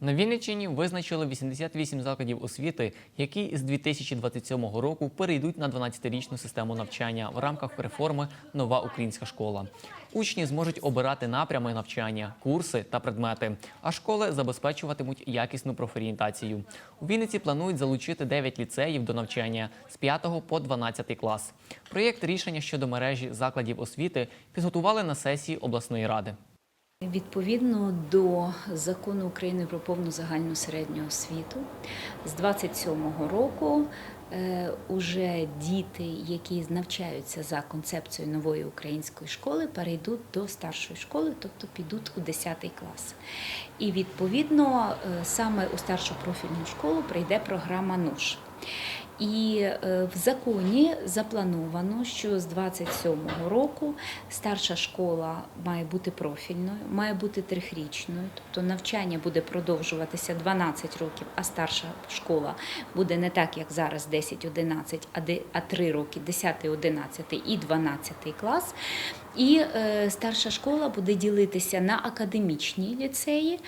На Вінниччині визначили 88 закладів освіти, які з 2027 року перейдуть на 12-річну систему навчання в рамках реформи Нова українська школа. Учні зможуть обирати напрями навчання, курси та предмети, а школи забезпечуватимуть якісну профорієнтацію. У Вінниці планують залучити 9 ліцеїв до навчання з 5 по 12 клас. Проєкт рішення щодо мережі закладів освіти підготували на сесії обласної ради. Відповідно до закону України про повну загальну середню освіту, з 27-го року е, уже діти, які навчаються за концепцією нової української школи, перейдуть до старшої школи, тобто підуть у 10 клас. І відповідно е, саме у старшу профільну школу прийде програма НУШ. І е, в законі заплановано, що з 27-го року старша школа має бути профільною, має бути трьохрічною, тобто навчання буде продовжуватися 12 років, а старша школа буде не так, як зараз 10-11, а де- 3 роки 10, 11 і 12 клас. І е, старша школа буде ділитися на академічні ліцеї.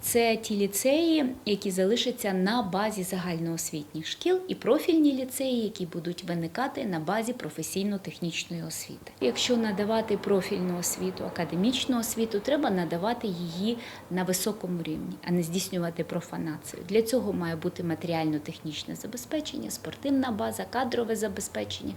Це ті ліцеї, які залишаться на базі загальноосвітніх шкіл, і профільні ліцеї, які будуть виникати на базі професійно-технічної освіти. Якщо надавати профільну освіту, академічну освіту, треба надавати її на високому рівні, а не здійснювати профанацію. Для цього має бути матеріально-технічне забезпечення, спортивна база, кадрове забезпечення